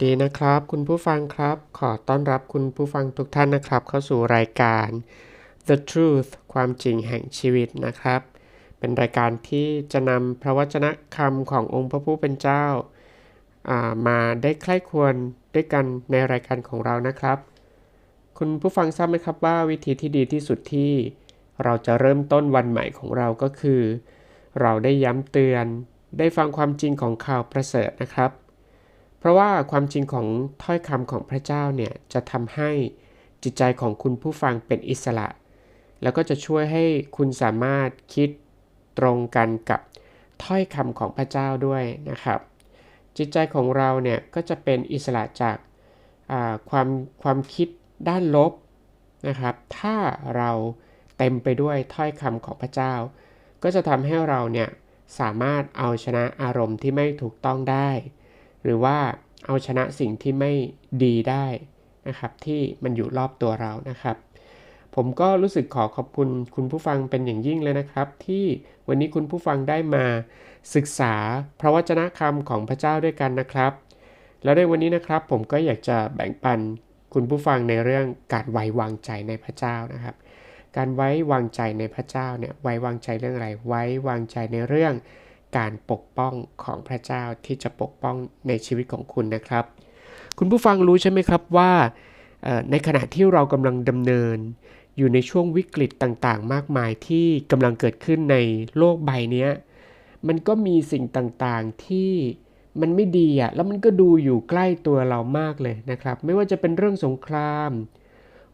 วัสดีนะครับ คุณผู้ฟังครับ ขอต้อนรับคุณผู้ฟังทุกท่านนะครับ เข้าสู่รายการ The Truth ความจริงแห่งชีวิตนะครับ เป็นรายการที่จะนำพระวจนะคำขององค์พระผู้เป็นเจ้าามาได้ใคร่ควรด้วยกันในรายการของเรานะครับ คุณผู้ฟังทราบไหมครับว่าวิธีที่ดีที่สุดที่เราจะเริ่มต้นวันใหม่ของเราก็คือ เราได้ย้ำเตือนได้ฟังความจริงของข่าวประเสริฐนะครับ เพราะว่าความจริงของถ้อยคำของพระเจ้าเนี่ยจะทำให้จิตใจของคุณผู้ฟังเป็นอิสระ แล้วก็จะช่วยให้คุณสามารถคิดตรงกันกับถ้อยคำของพระเจ้าด้วยนะครับ จิตใจของเราเนี่ยก็จะเป็นอิสระจากาความความคิดด้านลบนะครับ ถ้าเราเต็มไปด้วยถ้อยคำของพระเจ้า ก็จะทำให้เราเนี่ยสามารถเอาชนะอารมณ์ที่ไม่ถูกต้องได้ หรือว่าเอาชนะสิ่งที่ไม่ดีได้นะครับที่มันอยู่รอบตัวเรานะครับ ผมก็รู้สึกขอขอบคุณคุณผู้ฟังเป็นอย่างยิ่งเลยนะครับ ที่วันนี้คุณผู้ฟังได้มาศึกษาพระวจนะคำของพระเจ้าด้วยกันนะครับ แล้วในวันนี้นะครับผมก็อยากจะแบ่งปันคุณผู้ฟังในเรื่องการไว้วางใจในพระเจ้านะครับ การไว้วางใจในพระเจ้าเนี่ยไว้วางใจเรื่องอะไร ไว้วางใจในเรื่อง การปกป้องของพระเจ้าที่จะปกป้องในชีวิตของคุณนะครับ คุณผู้ฟังรู้ใช่ไหมครับว่าในขณะที่เรากำลังดำเนิน อยู่ในช่วงวิกฤตต่างๆ มากมายที่กำลังเกิดขึ้นในโลกใบนี้มันก็มีสิ่งต่างๆที่มันไม่ดีอะแล้วมันก็ดูอยู่ใกล้ตัวเรามากเลยนะครับ ไม่ว่าจะเป็นเรื่องสงคราม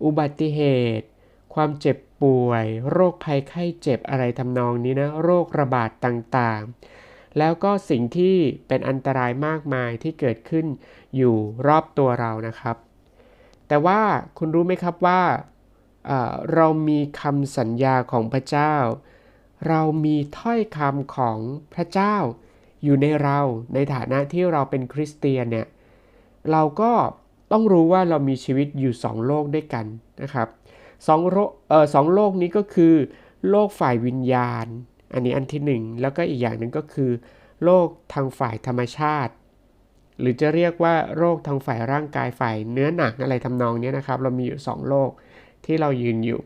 อุบัติเหตุ ความเจ็บป่วย โรคภัยไข้เจ็บอะไรทำนองนี้นะ โรคระบาดต่างๆ แล้วก็สิ่งที่เป็นอันตรายมากมายที่เกิดขึ้นอยู่รอบตัวเรานะครับ แต่ว่าคุณรู้ไหมครับว่าเเรามีคำสัญญาของพระเจ้า เรามีถ้อยคำของพระเจ้า อยู่ในเราในฐานะที่เราเป็นคริสเตียนเนี่ยเราก็ต้องรู้ว่าเรามีชีวิตอยู่สองโลกด้วยกันนะครับ สองโลกเอ่อสองโลกนี้ก็คือ โลกฝ่ายวิญญาณ อันนี้อันที่หนึ่งแล้วก็อีกอย่างหนึ่งก็คือ โลกทางฝ่ายธรรมชาติ หรือจะเรียกว่าโรคทางฝ่ายร่างกายฝ่ายเนื้อหนังอะไรทำนองนี้นะครับ เรามีอยู่สองโลกที่เรายืนอยู่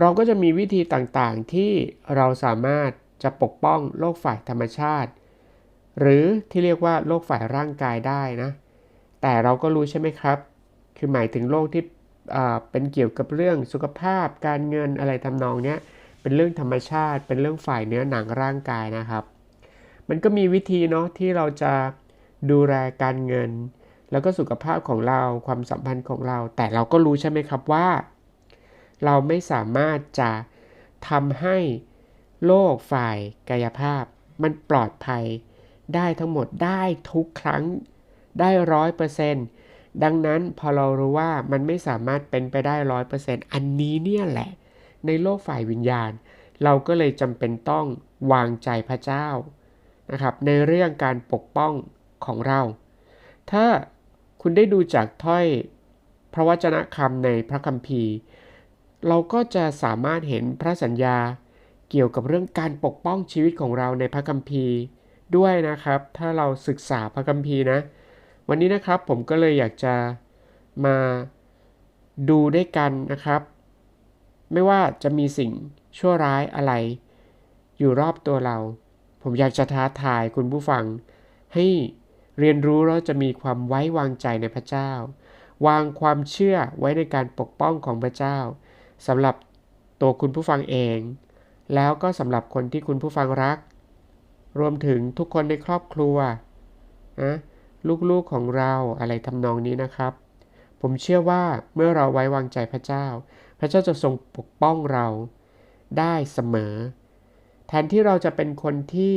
เราก็จะมีวิธีต่างๆที่เราสามารถจะปกป้องโรคฝ่ายธรรมชาติ หรือที่เรียกว่าโรคฝ่ายร่างกายได้นะ แต่เราก็รู้ใช่ไหมครับ คือหมายถึงโรคที่ เป็นเกี่ยวกับเรื่องสุขภาพการเงินอะไรทำนองเนี้ยเป็นเรื่องธรรมชาติ เป็นเรื่องฝ่ายเนื้อหนังร่างกายนะครับ มันก็มีวิธีเนาะที่เราจะดูแลการเงิน แล้วก็สุขภาพของเราความสัมพันธ์ของเรา แต่เราก็รู้ใช่ไหมครับว่า เราไม่สามารถจะทำให้โลกฝ่ายกายภาพ มันปลอดภัยได้ทั้งหมดได้ทุกครั้งได้ร้อยเปอร์เซ็นต์ ดังนั้นพอเรารู้ว่ามันไม่สามารถเป็นไปได้ร้อยเปอร์เซ็นต์อันนี้เนี่ยแหละ ในโลกฝ่ายวิญญาณ เราก็เลยจำเป็นต้องวางใจพระเจ้านะครับในเรื่องการปกป้องของเรา ถ้าคุณได้ดูจากถ้อยพระวจนะคำในพระคัมภีร์ เราก็จะสามารถเห็นพระสัญญาเกี่ยวกับเรื่องการปกป้องชีวิตของเราในพระคัมภีร์ด้วยนะครับ ถ้าเราศึกษาพระคัมภีร์นะ วันนี้นะครับผมก็เลยอยากจะมาดูด้วยกันนะครับ ไม่ว่าจะมีสิ่งชั่วร้ายอะไร อยู่รอบตัวเรา ผมอยากจะท้าทายคุณผู้ฟัง ให้เรียนรู้แล้วจะมีความไว้วางใจในพระเจ้า วางความเชื่อไว้ในการปกป้องของพระเจ้าสำหรับตัวคุณผู้ฟังเอง แล้วก็สำหรับคนที่คุณผู้ฟังรัก รวมถึงทุกคนในครอบครัวนะ ลูกๆของเราอะไรทำนองนี้นะครับ ผมเชื่อว่าเมื่อเราไว้วางใจพระเจ้า พระเจ้าจะทรงปกป้องเราได้เสมอ แทนที่เราจะเป็นคนที่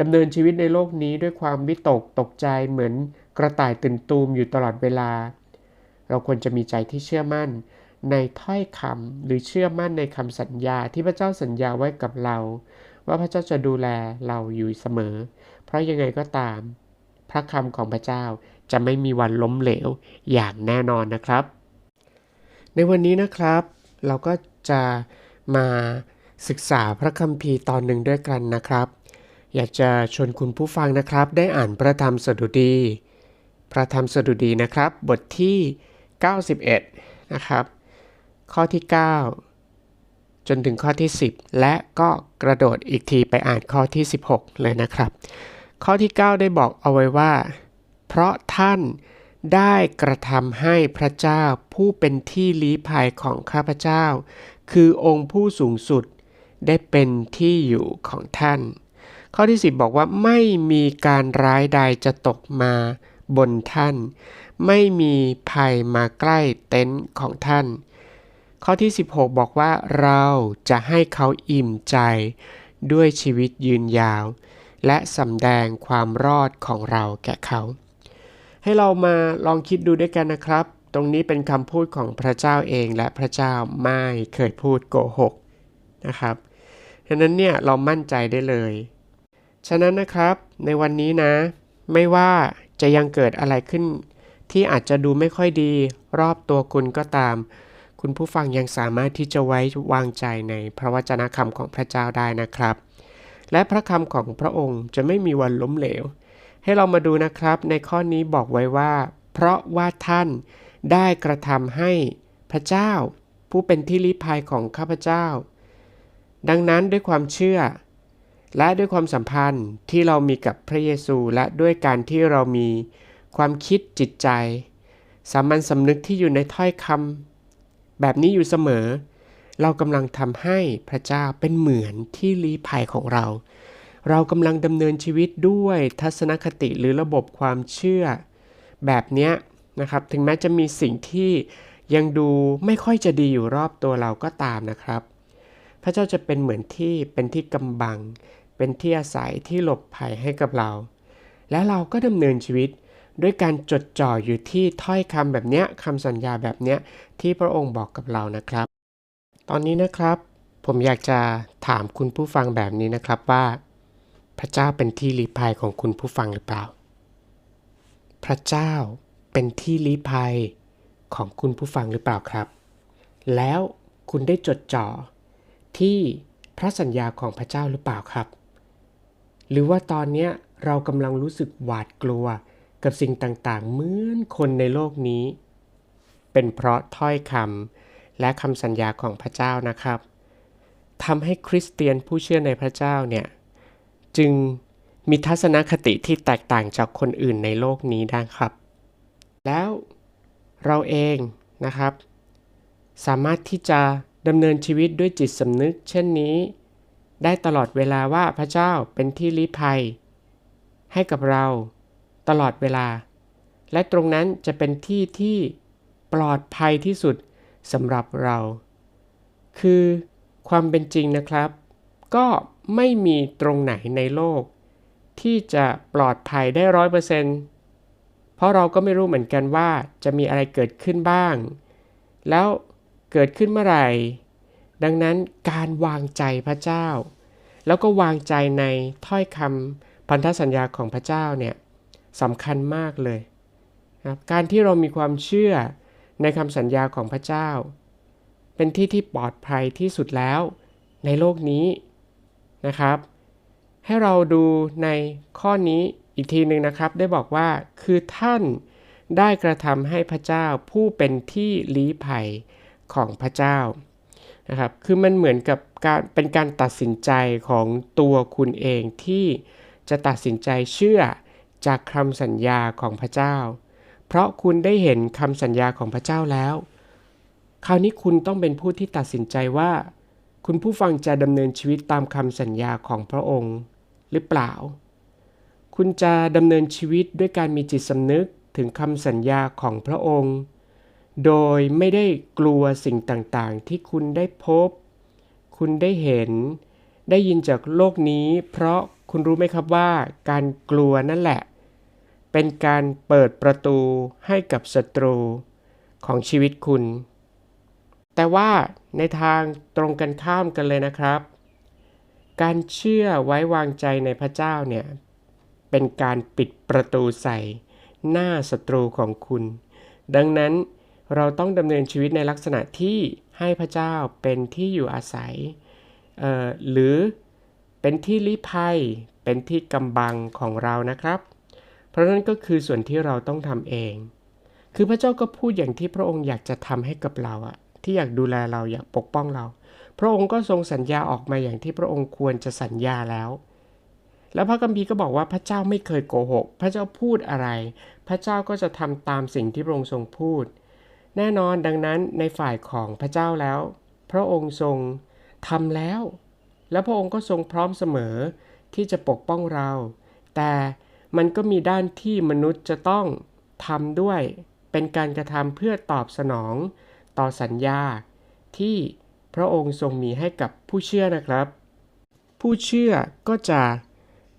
ดำเนินชีวิตในโลกนี้ด้วยความวิตกตกใจเหมือนกระต่ายตื่นตูมอยู่ตลอดเวลา เราควรจะมีใจที่เชื่อมั่นในถ้อยคำหรือเชื่อมั่นในคำสัญญาที่พระเจ้าสัญญาไว้กับเรา ว่าพระเจ้าจะดูแลเราอยู่เสมอ เพราะยังไงก็ตาม พระคำของพระเจ้าจะไม่มีวันล้มเหลวอย่างแน่นอนนะครับ ในวันนี้นะครับ เราก็จะมาศึกษาพระคัมภีร์ตอนหนึ่งด้วยกันนะครับ อยากจะชวนคุณผู้ฟังนะครับ ได้อ่านพระธรรมสดุดี พระธรรมสดุดีนะครับ บทที่ 91 นะครับ ข้อที่ 9 จนถึงข้อที่ 10 และก็กระโดดอีกทีไปอ่านข้อที่ 16 เลยนะครับ ข้อที่ 9 ได้บอกเอาไว้ว่า เพราะท่านได้กระทำให้พระเจ้าผู้เป็นที่ลี้ภัยของข้าพเจ้า คือองค์ผู้สูงสุดได้เป็นที่อยู่ของท่าน ข้อที่ 10 บอกว่าไม่มีการร้ายใดจะตกมาบนท่าน ไม่มีภัยมาใกล้เต็นท์ของท่าน ข้อที่ 16 บอกว่าเราจะให้เขาอิ่มใจด้วยชีวิตยืนยาว และสำแดงความรอดของเราแก่เขา ให้เรามาลองคิดดูด้วยกันนะครับ ตรงนี้เป็นคำพูดของพระเจ้าเองและพระเจ้าไม่เคยพูดโกหกนะครับฉะนั้นเนี่ยเรามั่นใจได้เลย ฉะนั้นนะครับในวันนี้นะ ไม่ว่าจะยังเกิดอะไรขึ้น ที่อาจจะดูไม่ค่อยดีรอบตัวคุณก็ตาม คุณผู้ฟังยังสามารถที่จะไว้วางใจในพระวจนะคำของพระเจ้าได้นะครับ และพระคำของพระองค์จะไม่มีวันล้มเหลว ให้เรามาดูนะครับในข้อนี้บอกไว้ว่า เพราะว่าท่านได้กระทำให้พระเจ้า ผู้เป็นที่ลี้ภัยของข้าพเจ้า ดังนั้นด้วยความเชื่อ และด้วยความสัมพันธ์ที่เรามีกับพระเยซูและด้วยการที่เรามีความคิดจิตใจ สามัญสำนึกที่อยู่ในถ้อยคำแบบนี้อยู่เสมอ เรากำลังทำให้พระเจ้าเป็นเหมือนที่ลี้ภัยของเรา เรากำลังดำเนินชีวิตด้วยทัศนคติหรือระบบความเชื่อ แบบนี้นะครับ ถึงแม้จะมีสิ่งที่ยังดูไม่ค่อยจะดีอยู่รอบตัวเราก็ตามนะครับ พระเจ้าจะเป็นเหมือนที่เป็นที่กำบัง เป็นที่อาศัยที่หลบภัยให้กับเรา และเราก็ดำเนินชีวิตด้วยการจดจ่ออยู่ที่ถ้อยคำแบบเนี้ยคำสัญญาแบบเนี้ยที่พระองค์บอกกับเรานะครับ ตอนนี้นะครับ ผมอยากจะถามคุณผู้ฟังแบบนี้นะครับว่า พระเจ้าเป็นที่ลี้ภัยของคุณผู้ฟังหรือเปล่า พระเจ้าเป็นที่ลี้ภัยของคุณผู้ฟังหรือเปล่าครับ แล้วคุณได้จดจ่อที่พระสัญญาของพระเจ้าหรือเปล่าครับ หรือว่าตอนนี้เรากำลังรู้สึกหวาดกลัวกับสิ่งต่างๆ เหมือนคนในโลกนี้ เป็นเพราะถ้อยคำ และคำสัญญาของพระเจ้านะครับทำให้คริสเตียนผู้เชื่อในพระเจ้าเนี่ยจึงมีทัศนคติที่แตกต่างจากคนอื่นในโลกนี้ได้ครับ แล้วเราเองนะครับ สามารถที่จะดำเนินชีวิตด้วยจิตสำนึก เช่นนี้ ได้ตลอดเวลาว่าพระเจ้าเป็นที่ลี้ภัย ให้กับเราตลอดเวลา และตรงนั้นจะเป็นที่ที่ปลอดภัยที่สุด สำหรับเรา คือความเป็นจริงนะครับ ก็ไม่มีตรงไหนในโลก ที่จะปลอดภัยได้ร้อยเปอร์เซ็นต์เพราะเราก็ไม่รู้เหมือนกันว่าจะมีอะไรเกิดขึ้นบ้าง แล้วเกิดขึ้นเมื่อไหร่ ดังนั้นการวางใจพระเจ้า แล้วก็วางใจในถ้อยคำพันธสัญญาของพระเจ้าเนี่ยสำคัญมากเลยนะการที่เรามีความเชื่อ ในคำสัญญาของพระเจ้า เป็นที่ที่ปลอดภัยที่สุดแล้วในโลกนี้นะครับ ให้เราดูในข้อนี้อีกทีหนึ่งนะครับ ได้บอกว่าคือท่านได้กระทำให้พระเจ้าผู้เป็นที่ลี้ภัยของพระเจ้านะครับ คือมันเหมือนกับการเป็นการตัดสินใจของตัวคุณเองที่จะตัดสินใจเชื่อจากคำสัญญาของพระเจ้า เพราะคุณได้เห็นคำสัญญาของพระเจ้าแล้ว คราวนี้คุณต้องเป็นผู้ที่ตัดสินใจว่า คุณผู้ฟังจะดำเนินชีวิตตามคำสัญญาของพระองค์ หรือเปล่า คุณจะดำเนินชีวิตด้วยการมีจิตสำนึกถึงคำสัญญาของพระองค์ โดยไม่ได้กลัวสิ่งต่างๆ ที่คุณได้พบ คุณได้เห็น ได้ยินจากโลกนี้ เพราะคุณรู้ไหมครับว่า การกลัวนั่นแหละ เป็นการเปิดประตูให้กับศัตรูของชีวิตคุณ แต่ว่าในทางตรงกันข้ามกันเลยนะครับ การเชื่อไว้วางใจในพระเจ้าเนี่ยเป็นการปิดประตูใส่หน้าศัตรูของคุณ ดังนั้นเราต้องดำเนินชีวิตในลักษณะที่ให้พระเจ้าเป็นที่อยู่อาศัย หรือเป็นที่ลี้ภัย เป็นที่กำบังของเรานะครับ พราะนั่นก็คือส่วนที่เราต้องทำเอง คือพระเจ้าก็พูดอย่างที่พระองค์อยากจะทำให้กับเราอะที่อยากดูแลเราอยากปกป้องเรา พระองค์ก็ทรงสัญญาออกมาอย่างที่พระองค์ควรจะสัญญาแล้ว แล้วพระคัมภีก็บอกว่าพระเจ้าไม่เคยโกหก พระเจ้าพูดอะไร พระเจ้าก็จะทำตามสิ่งที่พระองค์ทรงพูด แน่นอนดังนั้นในฝ่ายของพระเจ้าแล้ว พระองค์ทรงทำแล้ว แล้วพระองค์ก็ทรงพร้อมเสมอที่จะปกป้องเรา แต่ มันก็มีด้านที่มนุษย์จะต้องทำด้วย เป็นการกระทำเพื่อตอบสนอง ต่อสัญญา ที่พระองค์ทรงมีให้กับผู้เชื่อนะครับ ผู้เชื่อก็จะ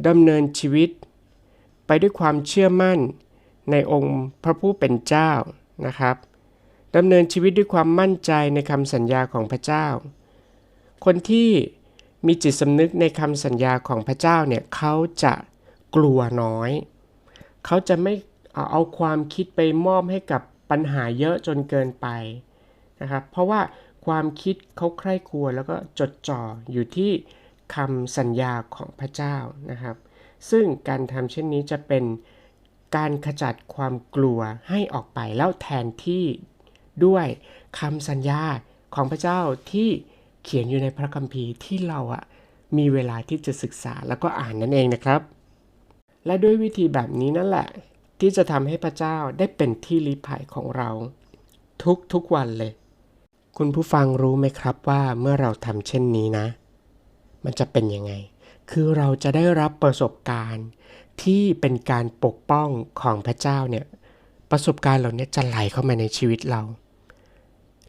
ดำเนินชีวิต ไปด้วยความเชื่อมั่นในองค์พระผู้เป็นเจ้านะครับดำเนินชีวิตด้วยความมั่นใจในคำสัญญาของพระเจ้า คนที่มีจิตสำนึกในคำสัญญาของพระเจ้าเนี่ยเขาจะ กลัวน้อย เขาจะไม่เอาความคิดไปมอบให้กับปัญหาเยอะจนเกินไปนะครับ เพราะว่าความคิดเขาใคร่ครวญแล้วก็จดจ่ออยู่ที่คำสัญญาของพระเจ้านะครับ ซึ่งการทำเช่นนี้จะเป็นการขจัดความกลัวให้ออกไปแล้วแทนที่ด้วยคำสัญญาของพระเจ้าที่เขียนอยู่ในพระคัมภีร์ที่เราอะมีเวลาที่จะศึกษาแล้วก็อ่านนั่นเองนะครับ และด้วยวิธีแบบนี้นั่นแหละ ที่จะทำให้พระเจ้าได้เป็นที่ลี้ภัยของเรา ทุกทุกวันเลย คุณผู้ฟังรู้ไหมครับว่าเมื่อเราทำเช่นนี้นะ มันจะเป็นยังไง คือเราจะได้รับประสบการณ์ที่เป็นการปกป้องของพระเจ้าเนี่ยประสบการณ์เหล่านี้จะไหลเข้ามาในชีวิตเรา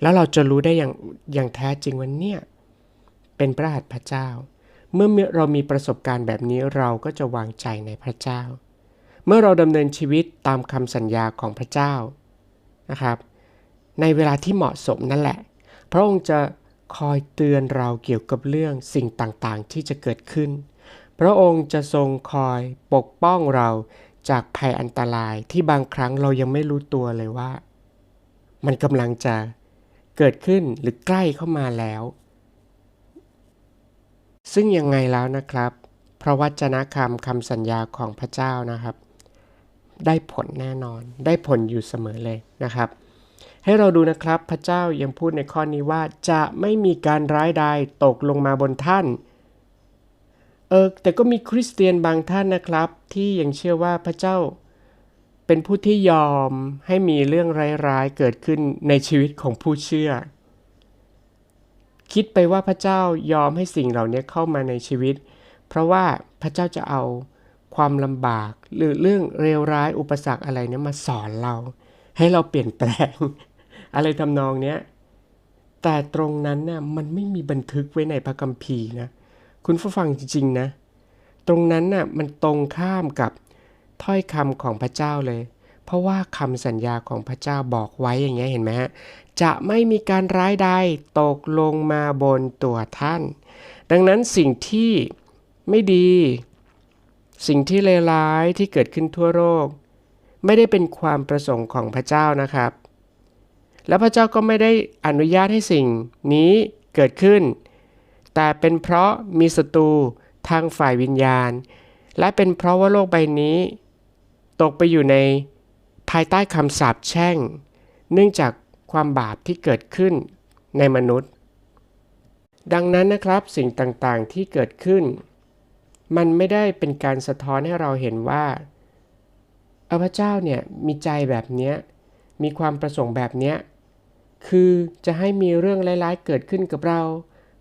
แล้วเราจะรู้ได้อย่างอย่างแท้จริงว่าเนี่ยเป็นพระหัตถ์พระเจ้า เมื่อเรามีประสบการณ์แบบนี้เราก็จะวางใจในพระเจ้า เมื่อเราดำเนินชีวิตตามคำสัญญาของพระเจ้านะครับ ในเวลาที่เหมาะสมนั่นแหละ พระองค์จะคอยเตือนเราเกี่ยวกับเรื่องสิ่งต่างๆ ที่จะเกิดขึ้น พระองค์จะทรงคอยปกป้องเราจากภัยอันตรายที่บางครั้งเรายังไม่รู้ตัวเลยว่า มันกำลังจะเกิดขึ้นหรือใกล้เข้ามาแล้ว ซึ่งยังไงแล้วนะครับ พระวจนะคำคำสัญญาของพระเจ้านะครับ ได้ผลแน่นอน ได้ผลอยู่เสมอเลยนะครับ ให้เราดูนะครับพระเจ้ายังพูดในข้อนี้ว่าจะไม่มีการร้ายใดตกลงมาบนท่านเออแต่ก็มีคริสเตียนบางท่านนะครับ ที่ยังเชื่อว่าพระเจ้าเป็นผู้ที่ยอมให้มีเรื่องร้ายๆเกิดขึ้นในชีวิตของผู้เชื่อ คิดไปว่าพระเจ้ายอมให้สิ่งเหล่านี้เข้ามาในชีวิต เพราะว่าพระเจ้าจะเอาความลำบาก หรือเรื่องเลวร้ายอุปสรรคอะไรเนี่ยมาสอนเรา ให้เราเปลี่ยนแปลง อะไรทำนองเนี้ยแต่ตรงนั้นน่ะมันไม่มีบันทึกไว้ในพระคัมภีร์นะคุณผู้ฟังจริงๆนะ ตรงนั้นน่ะมันตรงข้ามกับถ้อยคำของพระเจ้าเลย เพราะว่าคำสัญญาของพระเจ้าบอกไว้อย่างเงี้ยเห็นไหมฮะจะไม่มีการร้ายใดตกลงมาบนตัวท่าน ดังนั้นสิ่งที่ไม่ดี สิ่งที่เลวร้ายที่เกิดขึ้นทั่วโลกไม่ได้เป็นความประสงค์ของพระเจ้านะครับ และพระเจ้าก็ไม่ได้อนุญาตให้สิ่งนี้เกิดขึ้น แต่เป็นเพราะมีศัตรูทางฝ่ายวิญญาณ และเป็นเพราะว่าโลกใบนี้ ตกไปอยู่ใน ภายใต้คำสาปแช่ง เนื่องจากความบาปที่เกิดขึ้นในมนุษย์ ดังนั้นนะครับสิ่งต่างๆที่เกิดขึ้น มันไม่ได้เป็นการสะท้อนให้เราเห็นว่าออพระเจ้าเนี่ยมีใจแบบเนี้ยมีความประสงค์แบบเนี้ยคือจะให้มีเรื่องร้ายๆเกิดขึ้นกับเรา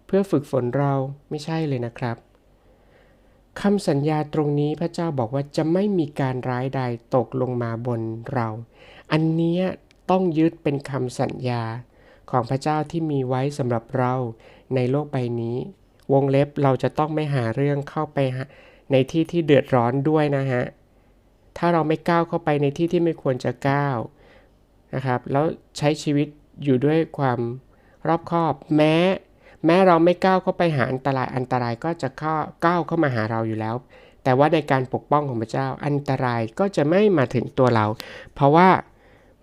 เพื่อฝึกฝนเราไม่ใช่เลยนะครับ คำสัญญาตรงนี้พระเจ้าบอกว่าจะไม่มีการร้ายใดตกลงมาบนเรา อันนี้ต้องยึดเป็นคำสัญญาของพระเจ้าที่มีไว้สำหรับเราในโลกใบนี้ วงเล็บเราจะต้องไม่หาเรื่องเข้าไปในที่ที่เดือดร้อนด้วยนะฮะ ถ้าเราไม่ก้าวเข้าไปในที่ที่ไม่ควรจะก้าวนะครับ แล้วใช้ชีวิตอยู่ด้วยความรอบคอบ แม้ แม้เราไม่ก้าวเข้าไปหาอันตรายอันตรายก็จะเข้าก้าวเข้ามาหาเราอยู่แล้ว แต่ว่าในการปกป้องของพระเจ้าอันตรายก็จะไม่มาถึงตัวเรา เพราะว่า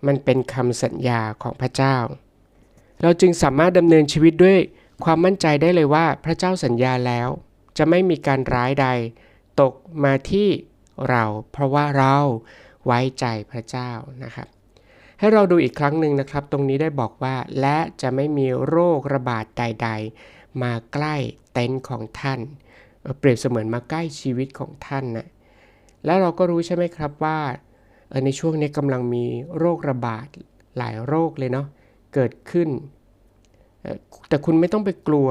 มันเป็นคำสัญญาของพระเจ้า เราจึงสามารถดำเนินชีวิตด้วยความมั่นใจได้เลยว่าพระเจ้าสัญญาแล้ว จะไม่มีการร้ายใด ตกมาที่เรา เพราะว่าเราไว้ใจพระเจ้านะครับ ให้เราดูอีกครั้งหนึ่งนะครับ ตรงนี้ได้บอกว่า และจะไม่มีโรคระบาดใด ๆ มาใกล้เต็นท์ของท่าน เปรียบเสมือนมาใกล้ชีวิตของท่านนะแล้วเราก็รู้ใช่ไหมครับว่าในช่วงนี้กำลังมีโรคระบาดหลายโรคเลยเนาะเกิดขึ้น แต่คุณไม่ต้องไปกลัว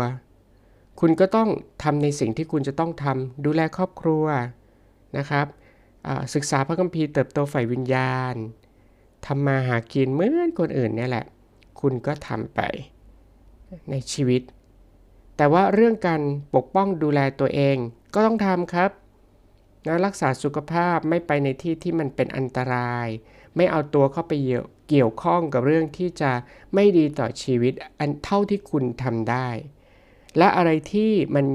คุณก็ต้องทำในสิ่งที่คุณจะต้องทำดูแลครอบครัวนะครับศึกษาพระคัมภีร์เติบโตฝ่ายวิญญาณ ทำมาหากินเหมือนคนอื่นเนี่ยแหละ คุณก็ทำไปในชีวิต แต่ว่าเรื่องการปกป้องดูแลตัวเองก็ต้องทำครับนะรักษาสุขภาพไม่ไปในที่ที่มันเป็นอันตราย ไม่เอาตัวเข้าไปเกี่ยวข้องกับเรื่องที่จะไม่ดีต่อชีวิตอันเท่าที่คุณทำได้ และอะไรที่มัน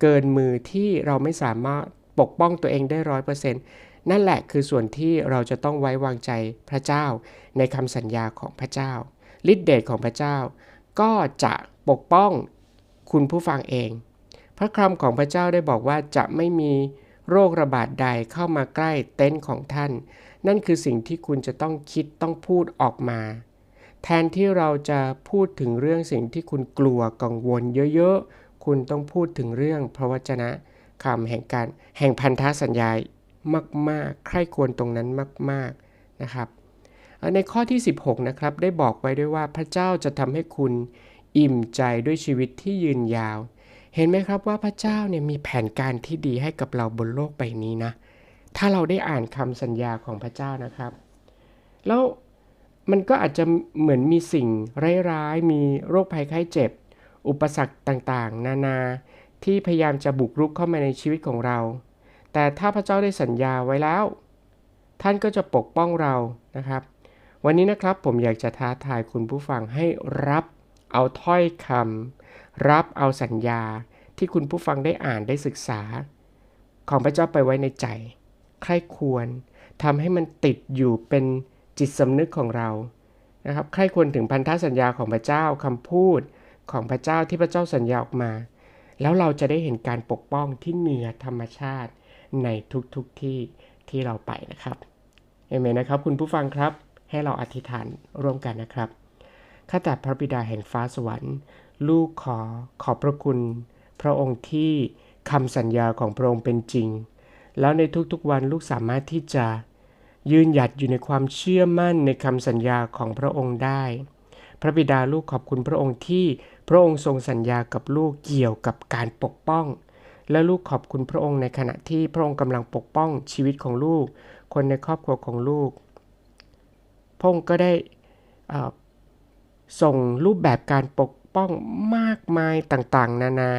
เกินมือที่เราไม่สามารถปกป้องตัวเองได้ร้อยเปอร์เซ็นต์ นั่นแหละคือส่วนที่เราจะต้องไว้วางใจพระเจ้า ในคำสัญญาของพระเจ้าฤทธิเดชของพระเจ้า ก็จะปกป้องคุณผู้ฟังเอง พระคำของพระเจ้าได้บอกว่าจะไม่มีโรคระบาดใดเข้ามาใกล้เต็นท์ของท่าน นั่นคือสิ่งที่คุณจะต้องคิดต้องพูดออกมา แทนที่เราจะพูดถึงเรื่องสิ่งที่คุณกลัวกังวลเยอะๆ คุณต้องพูดถึงเรื่องพระวจนะคำแห่งการแห่งพันธสัญญา มากๆ ใคร่ควรตรงนั้นมาก ๆนะครับ ในข้อที่ 16 นะครับได้บอกไว้ด้วยว่าพระเจ้าจะทำให้คุณอิ่มใจด้วยชีวิตที่ยืนยาว เห็นไหมครับว่าพระเจ้าเนี่ยมีแผนการที่ดีให้กับเราบนโลกใบนี้นะ ถ้าเราได้อ่านคำสัญญาของพระเจ้านะครับ แล้วมันก็อาจจะเหมือนมีสิ่งร้ายๆ มีโรคภัยไข้เจ็บ อุปสรรคต่างๆ นานาที่พยายามจะบุกรุกเข้ามาในชีวิตของเรา แต่ถ้าพระเจ้าได้สัญญาไว้แล้ว ท่านก็จะปกป้องเรานะครับ วันนี้นะครับผมอยากจะท้าทายคุณผู้ฟังให้รับเอาถ้อยคำรับเอาสัญญาที่คุณผู้ฟังได้อ่านได้ศึกษา ของพระเจ้าไปไว้ในใจ ใครควรทำให้มันติดอยู่เป็นจิตสำนึกของเรานะครับใครควรถึงพันธสัญญาของพระเจ้าคำพูดของพระเจ้าที่พระเจ้าสัญญาออกมา แล้วเราจะได้เห็นการปกป้องที่เหนือธรรมชาติ ในทุกๆทที่ที่เราไปนะครับเอเมนนะครับ คุณผู้ฟังครับให้เราอธิษฐานร่วมกันนะครับข้าแต่พระบิดาแห่งฟ้าสวรรค์ ลูกขอขอบพระคุณ พระองค์ที่คำสัญญาของพระองค์เป็นจริง แล้วในทุกๆวันลูกสามารถที่จะยืนหยัดอยู่ในความเชื่อมั่นในคำสัญญาของพระองค์ได้ พระบิดาลูกขอบคุณพระองค์ที่พระองค์ทรงสัญญากับลูกเกี่ยวกับการปกป้อง และลูกขอบคุณพระองค์ในขณะที่พระองค์กำลังปกป้องชีวิตของลูก คนในครอบครัวของลูก พระองค์ก็ได้ส่งรูปแบบการปกป้องมากมายต่างๆ นานา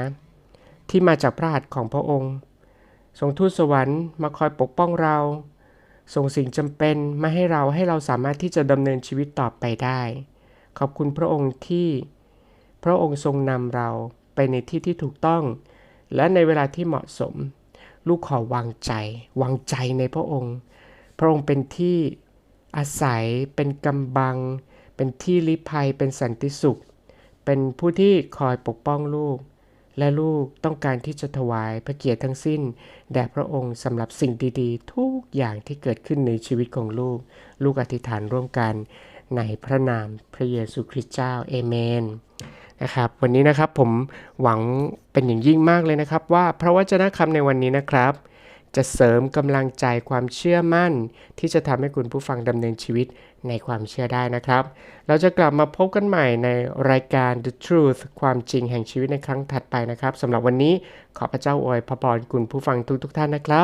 ที่มาจากพระหัตถ์ของพระองค์ส่งทูตสวรรค์มาคอยปกป้องเรา ส่งสิ่งจำเป็นมาให้เราให้เราสามารถที่จะดำเนินชีวิตต่อไปได้ ขอบคุณพระองค์ที่พระองค์ทรงนำเราไปในที่ที่ถูกต้อง และในเวลาที่เหมาะสม ลูกขอวางใจ วางใจในพระองค์ พระองค์เป็นที่อาศัย เป็นกำบัง เป็นที่ลี้ภัย เป็นสันติสุข เป็นผู้ที่คอยปกป้องลูก และลูกต้องการที่จะถวายพระเกียรติทั้งสิ้น แด่พระองค์สำหรับสิ่งดีๆ ทุกอย่างที่เกิดขึ้นในชีวิตของลูก ลูกอธิษฐานร่วมกันในพระนามพระเยซูคริสต์เจ้า เอเมน นะครับ วันนี้นะครับผมหวังเป็นอย่างยิ่งมากเลยนะครับ ว่าพระวจนะคำในวันนี้นะครับ จะเสริมกำลังใจความเชื่อมั่น ที่จะทำให้คุณผู้ฟังดำเนินชีวิตในความเชื่อได้นะครับ เราจะกลับมาพบกันใหม่ในรายการ The Truth ความจริงแห่งชีวิตในครั้งถัดไปนะครับสำหรับวันนี้ขอพระเจ้าอวยพรคุณผู้ฟังทุกๆท่านนะครับ